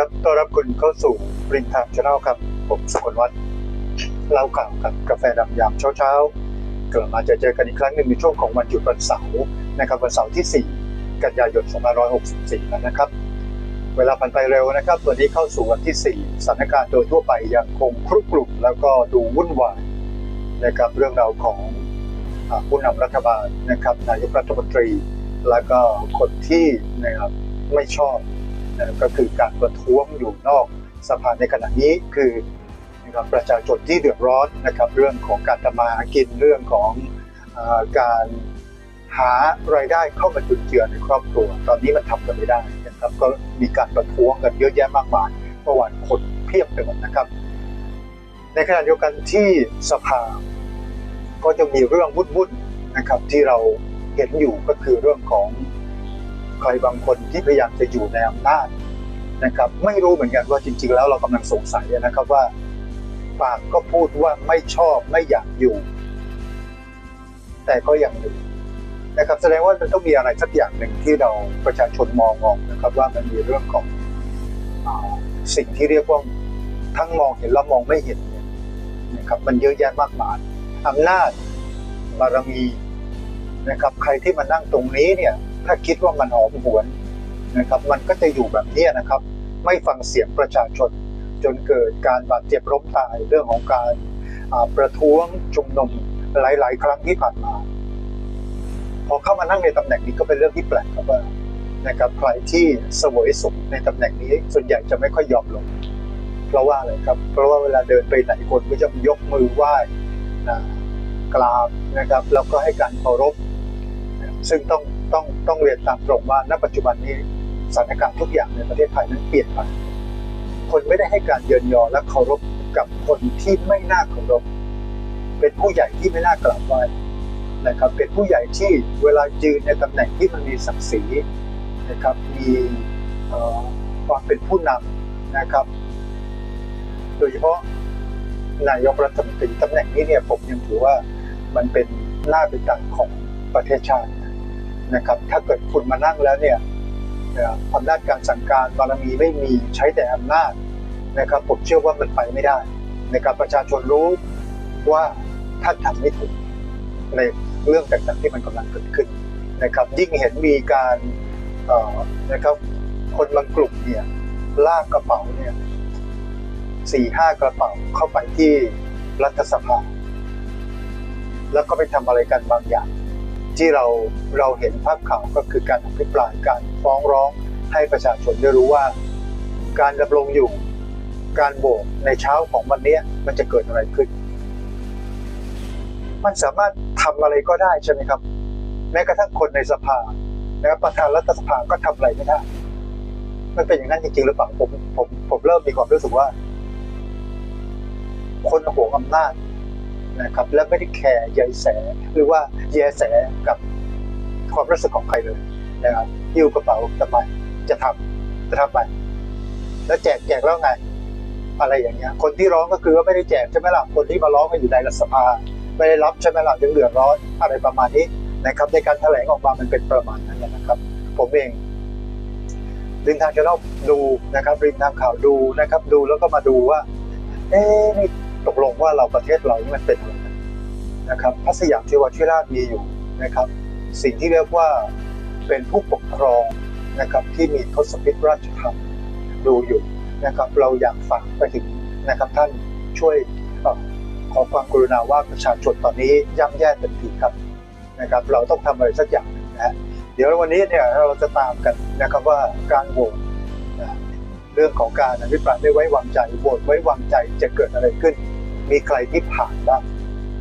ครับ ต้อนรับคุณเข้าสู่ปรินทามชาแนลครับ ผมสกลวัฒน์เล่าข่าวกับกาแฟดำยามเช้าๆ กลับมาจะเจอกันอีกครั้งหนึ่งในช่วงของวันหยุดวันเสาร์นะครับวันเสาร์ที่ 4 กันยายน 2564 แล้วนะครับ เวลาผ่านไปเร็วนะครับวันนี้เข้าสู่วันที่ 4 สถานการณ์โดยทั่วไปยังคงครุกรุ่นแล้วก็ดูวุ่นวายนะครับเรื่องราวของผู้นำรัฐบาลนะครับนายกรัฐมนตรี แล้วก็คนที่นะครับไม่ชอบ ก็คือการประท้วงอยู่นอกสภาในขณะนี้คือนะครับประชาชนที่เดือดร้อนนะครับเรื่องของการทำมาหากินเรื่องของอการหารายได้เข้ามาจุนเจือในครอบครัว ตอนนี้มันทำกันไม่ได้นะครับก็มีการประท้วงกันเยอะแยะมากมายเมื่อวานคนเพียบไปหมดนะครับ ในขณะเดียวกันที่สภา ก็จะมีเรื่องวุ่นๆนะครับที่เราเห็นอยู่ก็คือเรื่องของ ใครบางคนที่พยายามจะอยู่ในอำนาจนะครับ ไม่รู้เหมือนกันว่าจริง ๆ แล้วเรากำลังสงสัยนะครับว่า ปากก็พูดว่าไม่ชอบไม่อยากอยู่ แต่ก็ยังอยู่นะครับแสดงว่ามันต้องมีอะไรสักอย่างหนึ่งที่เราประชาชนมองออกนะครับว่ามันมีเรื่องของสิ่งที่เรียกว่าทั้งมองเห็นและมองไม่เห็นนะครับมันเยอะแยะมากมายอำนาจบารมีนะครับ ใครที่มานั่งตรงนี้เนี่ย ถ้าคิดว่ามันหอมหวนนะครับ มันก็จะอยู่แบบนี้นะครับ ไม่ฟังเสียงประชาชน จนเกิดการบาดเจ็บล้มตายเรื่องของการประท้วงชุมนุมหลาย ๆ ครั้งที่ผ่านมา พอเข้ามานั่งในตำแหน่งนี้ก็เป็นเรื่องที่แปลกครับว่านะครับใครที่สวยสุขในตำแหน่งนี้ ส่วนใหญ่จะไม่ค่อยยอมลง เพราะว่าอะไรครับ เพราะว่าเวลาเดินไปไหนคนก็จะยกมือไหว้นะกราบนะครับ แล้วก็ให้การเคารพ ซึ่งต้อง ต้องต้องเรียนตามตรงว่าณปัจจุบันนี้สถานการณ์ทุกอย่างในประเทศไทยนั้นเปลี่ยนไปคนไม่ได้ให้การเยินยอและเคารพกับคนที่ไม่น่าเคารพเป็นผู้ใหญ่ที่ไม่น่ากราบไหว้นะครับ เป็นผู้ใหญ่ที่เวลายืนในตำแหน่งที่มันมีศักดิ์ศรีนะครับ มีความเป็นผู้นำนะครับ โดยเฉพาะนายกรัฐมนตรีตำแหน่งนี้เนี่ยผมยังถือว่ามันเป็นหน้าเป็นตาของประเทศชาติ นะครับถ้าเกิดคุณมานั่งแล้วเนี่ยอำนาจการสั่งการบารมีไม่มีใช้แต่อำนาจนะครับผมเชื่อว่ามันไปไม่ได้นะครับประชาชนรู้ว่าท่านทำไม่ถูกในเรื่องต่างๆที่มันกำลังเกิดขึ้นนะครับยิ่งเห็นมีการนะครับคนบางกลุ่มเนี่ยลากกระเป๋าเนี่ยสี่ห้ากระเป๋าเข้าไปที่รัฐสภาแล้วก็ไปทำอะไรกันบางอย่าง ที่เราเราเห็นภาพข่าวก็คือการอภิปรายการฟ้องร้องให้ประชาชนได้รู้ว่า การดำรงอยู่การโหวตในเช้าของวันนี้มันจะเกิดอะไรขึ้น มันสามารถทำอะไรก็ได้ใช่ไหมครับ แม้กระทั่งคนในสภานะครับประธานรัฐสภาก็ทำอะไรไม่ได้มันเป็นอย่างนั้นจริงๆหรือเปล่าผมผมผมเริ่มมีความรู้สึกว่า คนหวงอำนาจ นะครับ และไม่ได้แคร์ใยแส หรือว่าแยแสกับความรู้สึกของใครเลยนะครับหิ้วกระเป๋าทำไมจะทำจะทำไปแล้วแจกแจกแล้วไง อะไรอย่างเงี้ย คนที่ร้องก็คือว่าไม่ได้แจกใช่ไหมล่ะคนที่มาร้องกันอยู่ในรัฐสภา ไม่ได้รับใช่ไหมล่ะยังเดือดร้อนอะไรประมาณนี้นะครับ ในการแถลงออกมามันเป็นประมาณนั้นนะครับ ผมเองริมทางชาแนลดูนะครับริมทางข่าวดูนะครับ ดูแล้วก็มาดูว่า เอ๊ะ ตกลงว่าเราประเทศเรานี่มันเป็นอะไรนะครับพระสยามเทวชิราชมีอยู่นะครับ สิ่งที่เรียกว่าเป็นผู้ปกครองนะครับที่มีทศพิธราชธรรมดูอยู่นะครับเราอยากฝากไปถึงนะครับท่านช่วยอขอความกรุณาว่าประชาชนตอนนี้ย่ำแย่เต็มทีครับนะครับ เราต้องทำอะไรสักอย่างหนึ่งนะฮะเดี๋ยววันนี้เนี่ยเราจะตามกันนะครับว่าการโหวตเรื่องของการอภิปรายไม่ไว้วางใจโหวตไว้วางใจจะเกิดอะไรขึ้น มีใครที่ผ่านบ้าง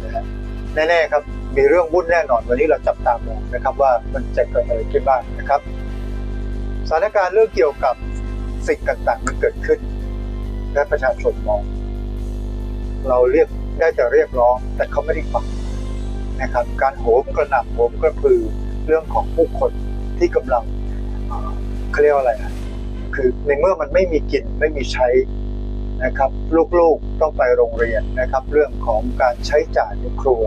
นะฮะแน่ๆครับมีเรื่องวุ่นแน่นอนวันนี้เราจับตามองนะครับว่ามันจะเกิดอะไรขึ้นบ้างนะครับสถานการณ์เรื่องเกี่ยวกับสิ่งต่างๆมันเกิดขึ้น และประชาชนมอง เราเรียกได้แต่เรียกร้องแต่เขาไม่ได้ฟังนะครับ การโหมกระหน่ำโหมกระพือเรื่องของผู้คนที่กำลังเขาเรียกว่าอะไรคือในเมื่อมันไม่มีกินไม่มีใช้ นะครับ ลูกๆต้องไปโรงเรียนนะครับ เรื่องของการใช้จ่ายในครัว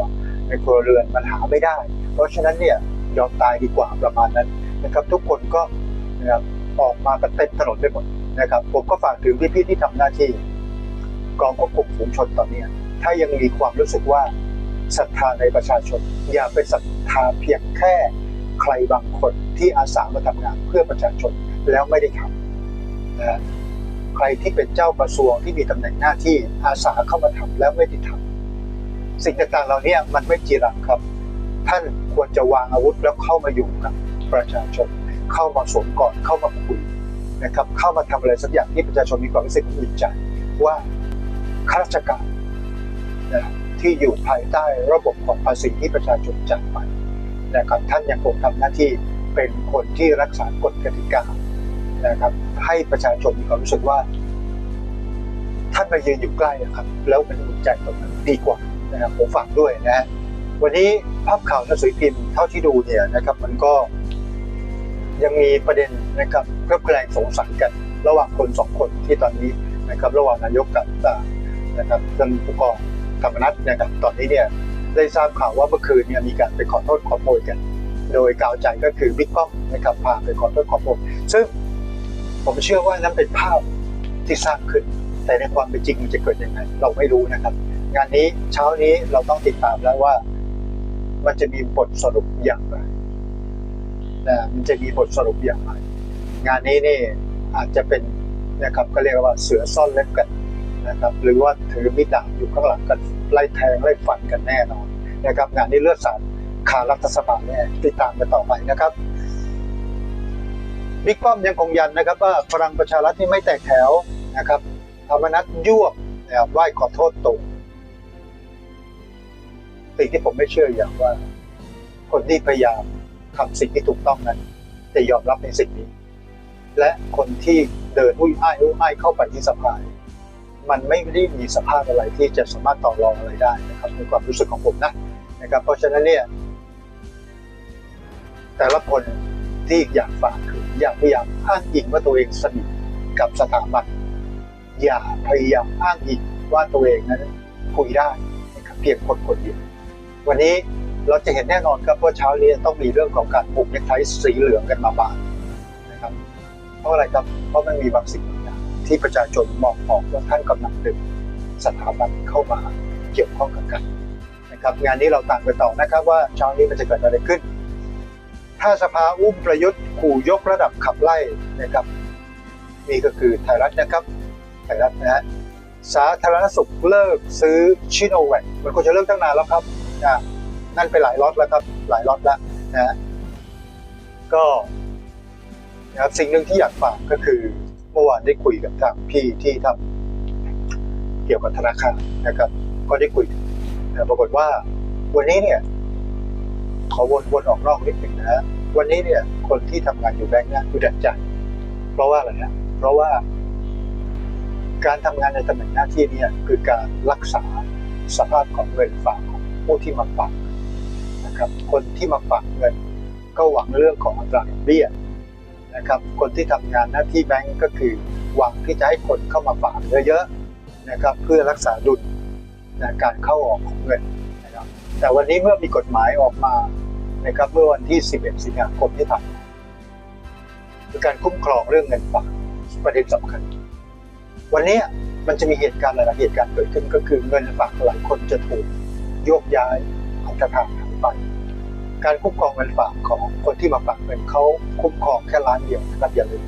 ในครัวเรือนมันหาไม่ได้ เพราะฉะนั้นเนี่ยยอมตายดีกว่าประมาณนั้นนะครับ ทุกคนก็นะครับออกมากันเต็มถนนไปหมดนะครับ ผมก็ฝากถึงพี่ๆที่ทำหน้าที่กองควบคุมฝูงชนตอนนี้ถ้ายังมีความรู้สึกว่าศรัทธาในประชาชน อย่าไปศรัทธาเพียงแค่ใครบางคนที่อาสามาทำงานเพื่อประชาชนแล้วไม่ได้ทำนะฮะ ใครที่เป็นเจ้ากระทรวงที่มีตำแหน่งหน้าที่อาสาเข้ามาทำแล้วไม่ได้ทำสิ่งต่างๆเหล่านี้มันไม่จีรังครับ ท่านควรจะวางอาวุธแล้วเข้ามาอยู่กับประชาชนเข้ามาสวมก่อดเข้ามาคุยนะครับ เข้ามาทำอะไรสักอย่างที่ประชาชนมีความรู้สึกอุ่นใจว่าข้าราชการนะที่อยู่ภายใต้ระบบของภาษีที่ประชาชนจ่ายไปนะครับท่านยังคงทำหน้าที่เป็นคนที่รักษากฎกติกานะครับ ให้ประชาชนมีความรู้สึกว่า ท่านมายืนอยู่ใกล้นะครับ แล้วมันอุ่นใจตรงนั้นดีกว่านะครับผมฝากด้วยนะฮะวันนี้ภาพข่าวหนังสือพิมพ์เท่าที่ดูเนี่ยนะครับ มันก็ยังมีประเด็นนะครับเพิ่มแรงสงสัยกัน ระหว่างคนสองคนที่ตอนนี้นะครับ ระหว่างนายกกับนะครับท่านผู้กองธรรมนัฐนะครับตอนนี้เนี่ยได้ทราบข่าวว่าเมื่อคืนเนี่ยมีการไปขอโทษขอโพยกัน โดยกล่าวใจก็คือบิ๊กป้อมนะครับพาไปขอโทษขอโพยซึ่ง ผมเชื่อว่านั้นเป็นภาพที่สร้างขึ้น แต่ในความเป็นจริงมันจะเกิดยังไงเราไม่รู้นะครับ งานนี้เช้านี้เราต้องติดตามแล้วว่า มันจะมีบทสรุปอย่างไรนะมันจะมีบทสรุปอย่างไร งานนี้นี่อาจจะเป็นนะครับก็เรียกว่าเสือซ่อนเล็บกันนะครับ หรือว่าถือมีดดาบอยู่ข้างหลังกันไล่แทงไล่ฟันกันแน่นอนนะครับ งานนี้เลือดสาดคารัฐสภาแน่ติดตามกันต่อไปนะครับ บิ๊กป้อมยังคงยันนะครับว่าพลังประชารัฐที่ไม่แตกแถวนะครับธรรมนัฐยวบนะครับไหว้ขอโทษตู่สิ่งที่ผมไม่เชื่ออย่างว่า คนที่พยายามทำสิ่งที่ถูกต้องนั้น จะยอมรับในสิ่งนี้ และคนที่เดินอุ้ยอ้ายอุ้ยอ้ายเข้าไปที่สภามันไม่ได้มีสภาพอะไรที่จะสามารถต่อรองอะไรได้นะครับในความรู้สึกของผมนะนะครับ เพราะฉะนั้นเนี่ยแต่ละคน ที่อยากฝากคืออยากพยายามอ้างอิงว่าตัวเองสนิทกับสถาบันอย่าพยายามอ้างอิงว่าตัวเองนั้นคุยได้นะครับเพียงคนคนเดียววันนี้เราจะเห็นแน่นอนครับว่าเช้านี้ต้องมีเรื่องของการผูกเนคไทสีเหลืองกันมาบ้างนะครับ เพราะอะไรครับเพราะมันมีบางสิ่งบางอย่างที่ประชาชนมองออกว่าท่านกำลังดึงสถาบันเข้ามาเกี่ยวข้องกับกันนะครับงานนี้เราตามกันต่อนะครับว่าเช้านี้มันจะเกิดอะไรขึ้น ถ้าสภาอุ้มประยุทธ์ขู่ยกระดับขับไล่นะครับนี่ก็คือไทยรัฐนะครับไทยรัฐนะฮะสาธารณสุขเลิกซื้อชิโนแวคมันควรจะเลิกตั้งนานแล้วครับอะนั่นไปหลายล็อตแล้วครับหลายล็อตแล้วนะฮะก็นะครับสิ่งหนึ่งที่อยากฝากก็คือเมื่อวานได้คุยกับทางพี่ที่ทำเกี่ยวกับธนาคารนะครับ ก็ได้คุยแต่ปรากฏว่าวันนี้เนี่ยขอวนวนออกนอกนิดหนึ่งนะฮะ วันนี้เนี่ยคนที่ทำงานอยู่แบงค์เนี่ยคือดัดใจเพราะว่าอะไรฮะเพราะว่าการทำงานในตำแหน่งหน้าที่เนี่ยคือการรักษาสภาพของเงินฝากของผู้ที่มาฝากนะครับ คนที่มาฝากเงิน ก็หวังเรื่องของอัตราดอกเบี้ยนะครับ คนที่ทำงานหน้าที่แบงก์ก็คือ หวังที่จะให้คนเข้ามาฝากเยอะๆนะครับ เพื่อรักษาดุลการเข้าออกของเงินนะครับ แต่วันนี้เมื่อมีกฎหมายออกมา นะครับเมื่อวันที่ 11 สิงหาคมที่ผ่านมาคือการคุ้มครองเรื่องเงินฝากประเด็นสำคัญ วันนี้มันจะมีเหตุการณ์หลายเหตุการณ์เกิดขึ้นก็คือเงินฝากหลายคนจะถูกโยกย้ายอันตรานหายไป การคุ้มครองเงินฝากของคนที่มาฝากเงินเขาคุ้มครองแค่ล้านเดียวนะครับอย่าลืม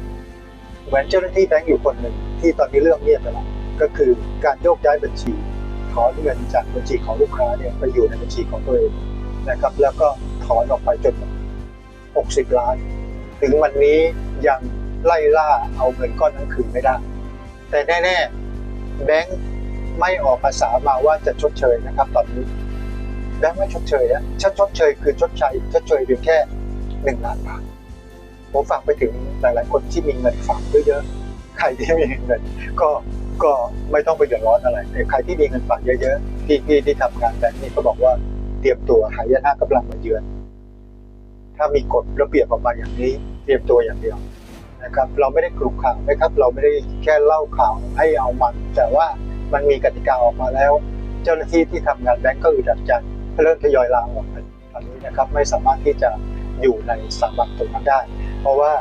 เหมือนเจ้าหน้าที่แบงก์อยู่คนหนึ่งที่ตอนนี้เรื่องเงียบไปแล้วก็คือการโยกย้ายบัญชีถอนเงินจากบัญชีของลูกค้าเนี่ยไปอยู่ในบัญชีของตัวเองนะครับแล้วก็ อนออกไปจน 60 ล้าน ถึงวันนี้ยังไล่ล่าเอาเงินก้อนนั้นคืนไม่ได้ แต่แน่ ๆ แบงก์ไม่ออกภาษามาว่าจะชดเชยนะครับ ตอนนี้ แบงค์ไม่ชดเชยอะชัดชดเชยคือชดใช้ชดเชยเพียงแค่หนึ่งล้านบาทผมฝากไปถึงหลายๆคนที่มีเงินฝากเยอะๆใครที่มีเงินก็ก็ไม่ต้องไปเดือดร้อนอะไรแต่ใครที่มีเงินฝากเยอะๆที่ที่ที่ทำงานแบงค์นี่ก็บอกว่าเตรียมตัวหายนะกำลังมาเยือน ถ้ามีกฎระเบียบออกมาอย่างนี้เตรียมตัวอย่างเดียวนะครับ เราไม่ได้กลุ่มข่าวนะครับ เราไม่ได้แค่เล่าข่าวให้เอามันแต่ว่ามันมีกติกาออกมาแล้ว เจ้าหน้าที่ที่ทำงานแบงก์ก็อึดอัดใจเริ่มทยอยลาออกไปตอนนี้นะครับไม่สามารถที่จะอยู่ในสถาบันตรงนั้นได้ เพราะว่า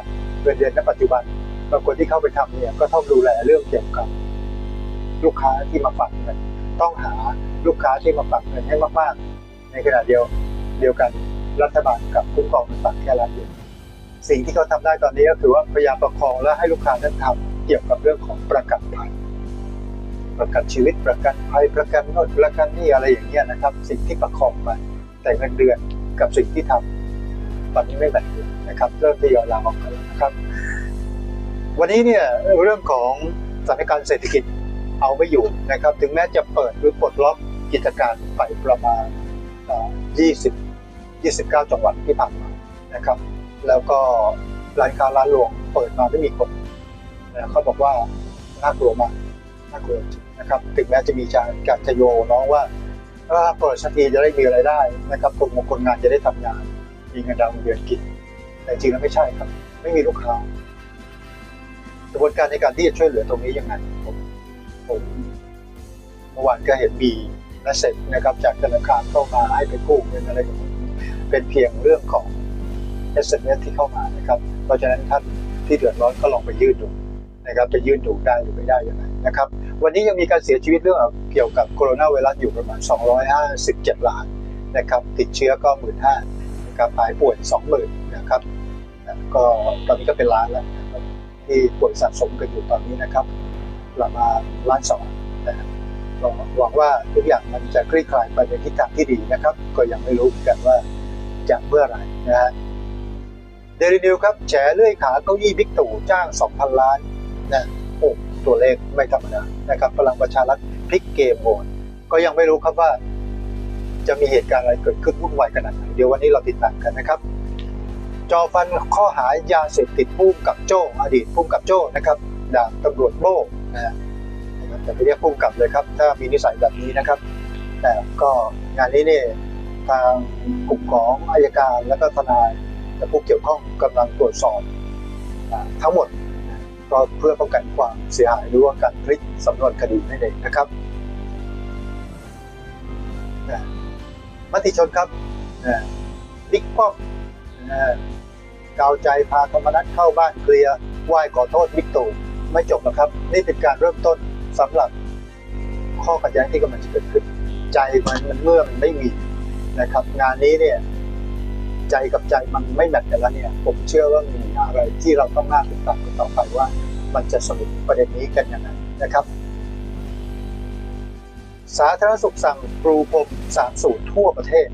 เงินเดือนณปัจจุบันบางคนที่เข้าไปทำเนี่ยก็ต้องดูแลเรื่องเกี่ยวกับลูกค้าที่มาฝากเงินต้องหาลูกค้าที่มาฝากเงินให้มากๆ ในขณะเดียวเดียวกัน รัฐบาลกับคุ้มครองเงินฝากแค่ล้านเดียวสิ่งที่เขาทำได้ตอนนี้ก็คือว่าพยายามประคองและให้ลูกค้านั้นทำเกี่ยวกับเรื่องของประกันภัยประกันชีวิตประกันภัยประกันโน่นประกันนี่อะไรอย่างเงี้ยนะครับ สิ่งที่ประคองไปแต่เงินเดือนกับสิ่งที่ทำตอนนี้ไม่แบ่งกันนะครับเริ่มทยอยลาออกกันแล้วนะครับ วันนี้เนี่ยเรื่องของสถานการณ์เศรษฐกิจเอาไม่อยู่นะครับ ถึงแม้จะเปิดหรือปลดล็อกกิจการไปประมาณเอ่อ20 29 จังหวัดที่ผ่านมานะครับ แล้วก็ร้านค้าร้านรวงเปิดมาไม่มีคนนะเขาบอกว่าน่ากลัวมากน่ากลัวนะครับถึงแม้จะมีการการจะโยน้องว่าถ้าเปิดสักทีจะได้มีรายได้นะครับคนงคนงานจะได้ทำงานมีเงินดาวน์เดือนกินแต่จริงแล้วไม่ใช่ครับ ไม่มีลูกค้ากระบวนการในการที่จะช่วยเหลือตรงนี้ยังไงผมผมเมื่อวานก็เห็นมีนัเสร็จนะครับจากธนาคารเข้ามาให้ไปกู้เงินอะไรแบบนี้ เป็นเพียงเรื่องของ SMS ที่เข้ามานะครับ เพราะฉะนั้นท่านที่เดือดร้อนก็ลองไปยื่นดูนะครับจะยื่นดูได้หรือไม่ได้ยังไงนะครับ วันนี้ยังมีการเสียชีวิตเรื่องเกี่ยวกับโคโรนาไวรัสอยู่ประมาณ 257รายนะครับติดเชื้อก็1 5ื่นนะครับหายป่วย 20,000นะครับก็ตอนนี้ก็เป็นล้านแล้วนะครับที่ป่วยสะสมกันอยู่ตอนนี้นะครับประมาณล้านสองนะครับก็หวังว่าทุกอย่างมันจะคลี่คลายไปในทิศทางที่ดีนะครับ ก็ยังไม่รู้เหมือนกันว่า จะเมื่อไหร่นะฮะเดลินิวครับแฉเลื่อยขาเก้าอี้บิ๊กตู่จ้าง 2,000 ล้านนะโอ้ตัวเลขไม่ธรรมดานะครับพลังประชารัฐพลิกเกมโหมดก็ยังไม่รู้ครับว่า จะมีเหตุการณ์อะไรเกิดขึ้นวุ่นวายขนาดไหนเดี๋ยววันนี้เราติดตามกันนะครับจอฟันข้อหายาเสพติดพุ่มกับโจ้อดีตพุ่มกับโจ้นะครับดาบตำรวจโบ้นะฮะจะไปเรียกพุ่มกับเลยครับ ถ้ามีนิสัยแบบนี้นะครับ แต่ก็งานนี้เนี่ย ทางกลุ่มของอายการและก็ทนายและผู้เกี่ยวข้องกำลังตรวจสอบทั้งหมดก็เพื่อป้องกันความเสียหายหรือว่าการพลิกสำนวนคดีนั่นเองนะครับมติชนครับบิ๊กป้อมกาวใจพาธรรมนัฐเข้าบ้านเคลียร์ไหว้ขอโทษบิ๊กตู่ไม่จบนะครับ นี่เป็นการเริ่มต้นสำหรับข้อขัดแย้งที่กำลังจะเกิดขึ้น ใจมันมันเมื่อมันไม่มี นะครับ งานนี้เนี่ยใจกับใจมันไม่แมทกันแล้วเนี่ย ผมเชื่อว่ามีอะไรที่เราต้องน่าติดตามกันต่อไปว่า มันจะสรุปประเด็นนี้กันยังไงนะครับ สาธารณสุขสั่งปรูพรมสามสูตรทั่วประเทศ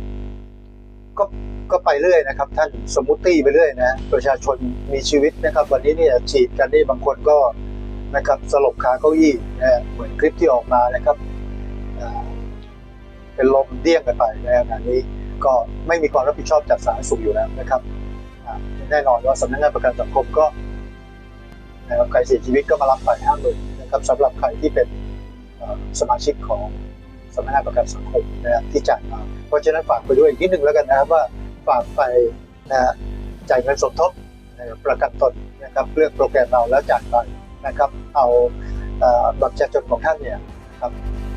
ก็ก็ไปเรื่อยนะครับ ท่านสมมุติไปเรื่อยนะประชาชนมีชีวิตนะครับ วันนี้เนี่ยฉีดกันนี่บางคนก็นะครับสลบคาเก้าอี้นะเหมือนคลิปที่ออกมานะครับ เป็นลมเดี้ยงกันไปในขณะนี้ ก็ไม่มีความรับผิดชอบจากสาธารณสุขอยู่แล้วนะครับแน่นอนว่าสำนักงานประกันสังคมก็นะครับใครเสียชีวิตก็มารับไปห้าหมื่นนะครับสำหรับใครที่เป็นสมาชิกของสำนักงานประกันสังคมนะครับที่จ่ายมาเพราะฉะนั้นฝากไปด้วยอีกนิดหนึ่งแล้วกันนะครับว่าฝากไปนะฮะจ่ายเงินสมทบนะรบประกันตนนะครับเลือกโปรแกรมเราแล้วจ่ายไปนะครับเอาบัตรประชาชนของท่านเนี่ยนะครับ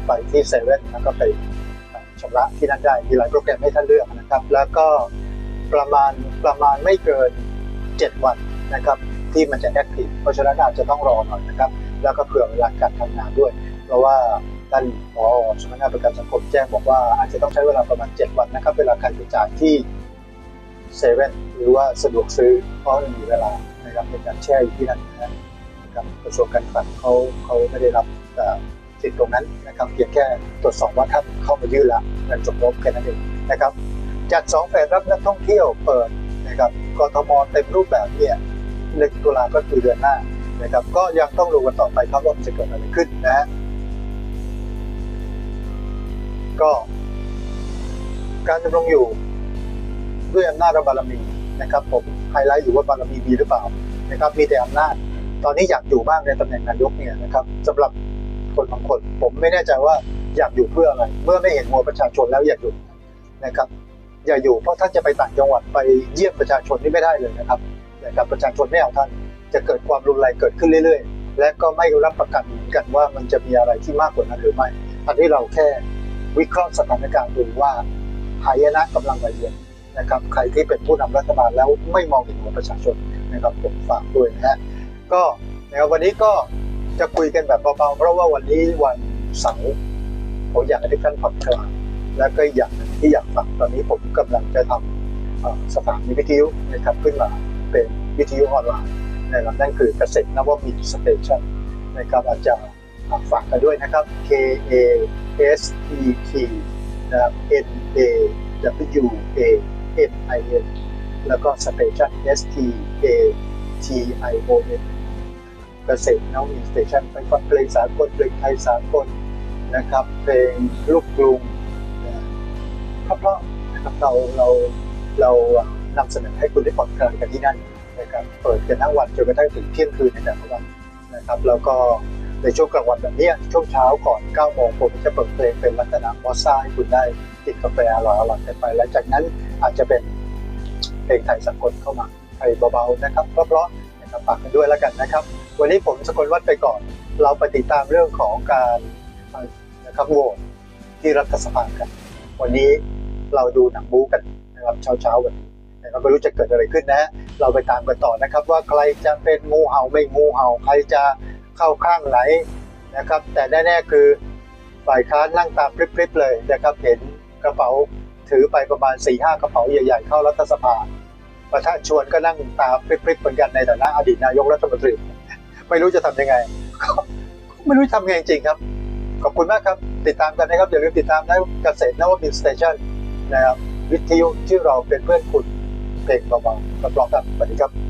ไปที่เซเว่นแล้วก็ไป ชำระที่นั่นได้ มีหลายโปรแกรมให้ท่านเลือกนะครับ แล้วก็ประมาณประมาณไม่เกิน 7 วันนะครับที่มันจะแอคทีฟเพราะฉะนั้นอาจจะต้องรอหน่อยนะครับ แล้วก็เผื่อเวลาการทำงานด้วย เพราะว่าท่านผอสำนักงานประกันสังคมแจ้งบอกว่าอาจจะต้องใช้เวลาประมาณ 7 วันนะครับ เวลาการไปจ่ายที่เซเว่นหรือว่าสะดวกซื้อเพราะมันมีเวลานะครับในการแช่อยู่ที่นั่นนะครับกระทรวงการคลังเขาเขาไม่ได้รับเอ่ สิทธิ์ตรงนั้นนะครับเพียงแค่ตรวจสอบว่าท่านเข้ามายื่นล้วเงินสมทบแค่นั้นเองนะครับจัดสองแผนรับนักท่องเที่ยวเปิดนะครับกทมเต็มรูปแบบเนี่ยหนึ่งตุลาก็คือเดือนหน้านะครับก็ยังต้องดูกันต่อไปครับว่ามันจะเกิดอะไรขึ้นนะฮะก็การดำรงอยู่ด้วยอำนาจและบารมีนะครับผมไฮไลท์อยู่ว่าบารมีมีหรือเปล่านะครับมีแต่อำนาจ ตอนนี้อยากอยู่บ้างในตำแหน่งนายกเนี่ยนะครับสำหรับ คนบางคน ผมไม่แน่ใจว่าอยากอยู่เพื่ออะไร เมื่อไม่เห็นมัวประชาชนแล้วอยากอยู่นะครับ อย่าอยู่เพราะท่านจะไปต่างจังหวัดไปเยี่ยมประชาชนนี่ไม่ได้เลยนะครับนะครับประชาชนไม่เอาท่านจะเกิดความรุนแรงเกิดขึ้นเรื่อยๆ และก็ไม่รับประกันเหมือนกันว่ามันจะมีอะไรที่มากกว่านั้นหรือไม่อันที่เราแค่วิเคราะห์สถานการณ์ดูว่าหายนะกำลังมาเยือนนะครับใครที่เป็นผู้นำรัฐบาลแล้วไม่มองเห็นหัวประชาชนนะครับผมฝากด้วยนะฮะก็นะครับวันนี้ก็ จะคุยกันแบบเบาๆเพราะว่าวันนี้วันเสาร์ผมอยากให้ทุกท่านผ่อนคลายแล้วก็อย่างที่อยากฟังตอนนี้ผมกำลังจะทำสถานีวิทยุนะครับขึ้นมาเป็นวิทยุออนไลน์นะครับนั่นคือเกษตรนวมินสเตชันนะครับอาจจะฝากกันด้วยนะครับ K A S T T นะครับ N A W A N I N แล้วก็สเตชัน S T A T I O N เกษตรนวมินสเตชันไปฟังเพลงสากลเพลงไทยสากลนะครับ เพลงลูกกรุงนะเพราะนะครับเราเราเรานำเสนอให้คุณได้ผ่อนคลายกันที่นั่นนะครับเปิดกันทั้งวันจนกระทั่งถึงเที่ยงคืนในแต่ละวันนะครับแล้วก็ในช่วงกลางวันแบบนี้ช่วงเช้าก่อน9โมงผมจะเปิดเพลงเป็นลักษณะมอสซาให้คุณได้กินกาแฟอร่อยๆกันไปแล้วจากนั้นอาจจะเป็นเพลงไทยสากลเข้ามาไปเบาๆนะครับเพราะ ฝากกันด้วยแล้วกันนะครับ วันนี้ผมสกลวัดไปก่อน เราไปติดตามเรื่องของการนะครับโหวตที่รัฐสภากัน วันนี้เราดูหนังบู๊กันนะครับเช้าๆวันนี้นะครับไม่รู้จะเกิดอะไรขึ้นนะ เราไปตามกันต่อนะครับ ว่าใครจะเป็นงูเห่าไม่งูเห่าใครจะเข้าข้างไหนนะครับ แต่แน่ๆคือฝ่ายค้านนั่งตามพริบๆเลยนะครับเห็นกระเป๋าถือไปประมาณ4ี่ห้ากระเป๋าใหญ่ๆเข้ารัฐสภา ประธานชวนก็นั่งตามพริบๆเหมือนกันในฐานะอดีตนายกรัฐมนตรี ไม่รู้จะทำยังไงก็ไม่รู้ทำยังไงจริงครับ ขอบคุณมากครับ ติดตามกันนะครับ อย่าลืมติดตามนะเกษตรนวมินสเตชันนะครับวิทยุที่เราเป็นเพื่อนคุณเพลงเบาๆรับรองครับสวัสดีครับ